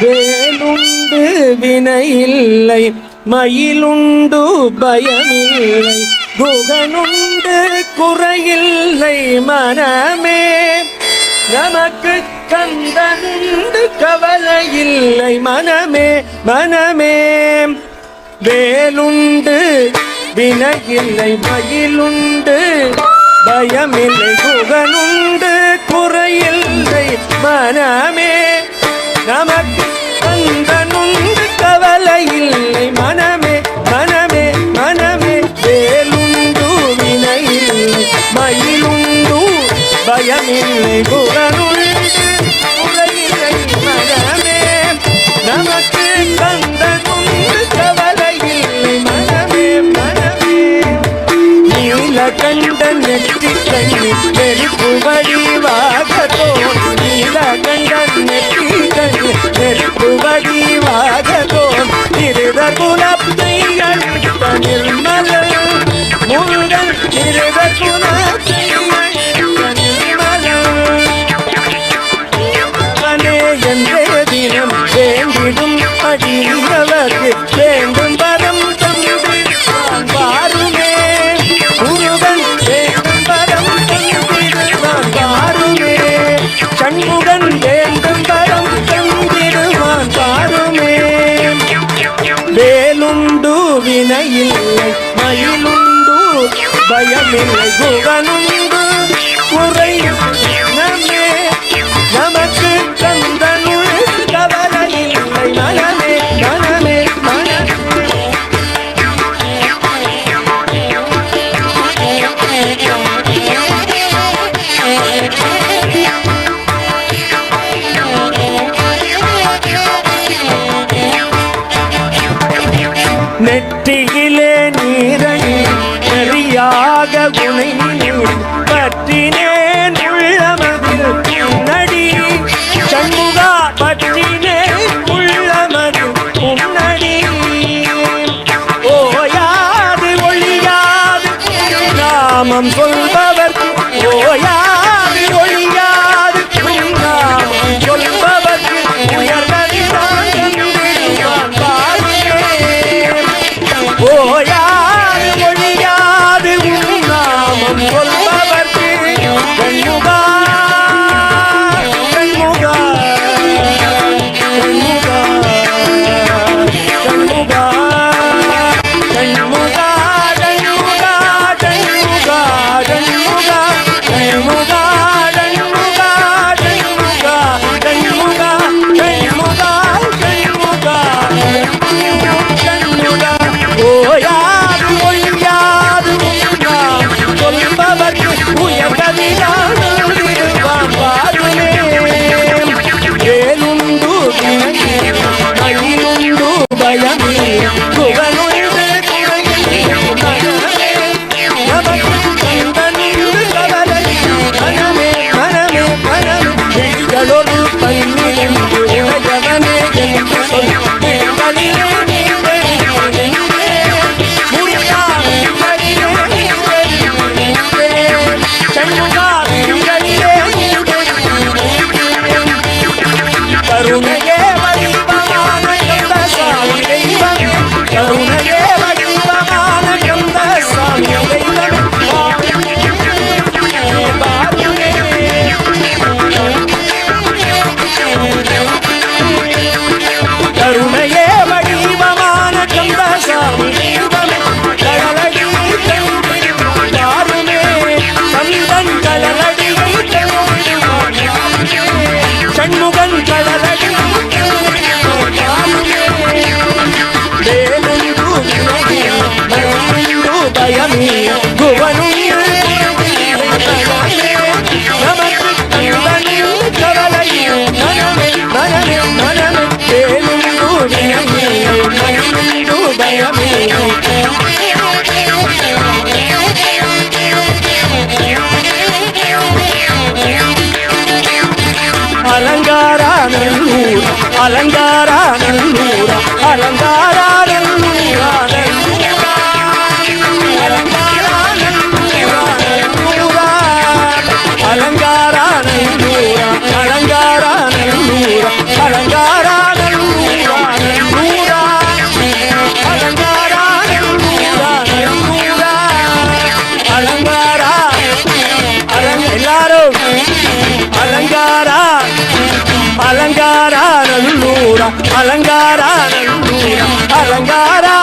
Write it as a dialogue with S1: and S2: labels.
S1: வேலுண்டு வினையில்லை மயிலுண்டு பயமில்லை குகனுண்டு குறையில்லை மனமே. நமக்கு கந்தனுண்டு கவலையில்லை மனமே மனமே. வேலுண்டு வினையில்லை மயிலுண்டு பயமில்லை குகனுண்டு குறையில்லை மனமே. மண்ணுண்டு கவலை இல்லை. மனமே மனமே மனமே. வேலுண்டு வினை இல்லை மயிலுண்டு பயமில்லை. குரலுண்டு உலகில்லை நெற்றி கண்ணி வெறுப்பு வழி என்றே தினம் வேண்டிடும் அடியவர்க்கு வேண்டும் வரம் தந்திடுவான் பாருமே. முருகன் வேண்டும் வரம் தந்திடுவான் பாருமே. சண்முகன் வேண்டும் வரம் தந்திடுவான் பாருமே. வேலுண்டு வினையில்லை மயிலுண்டு பயமில்லை குகனுண்டு குறை நம்மே நமக்கு தந்தனுள் கவலை இல்லை மனமே நீரை நெறியாக உனை பற்றினே I'm Mamsol அலங்காரா நல்லூர் அலங்காரா நல்லூர் அலங்காரா அலங்காரா நல்லூரா அலங்காரா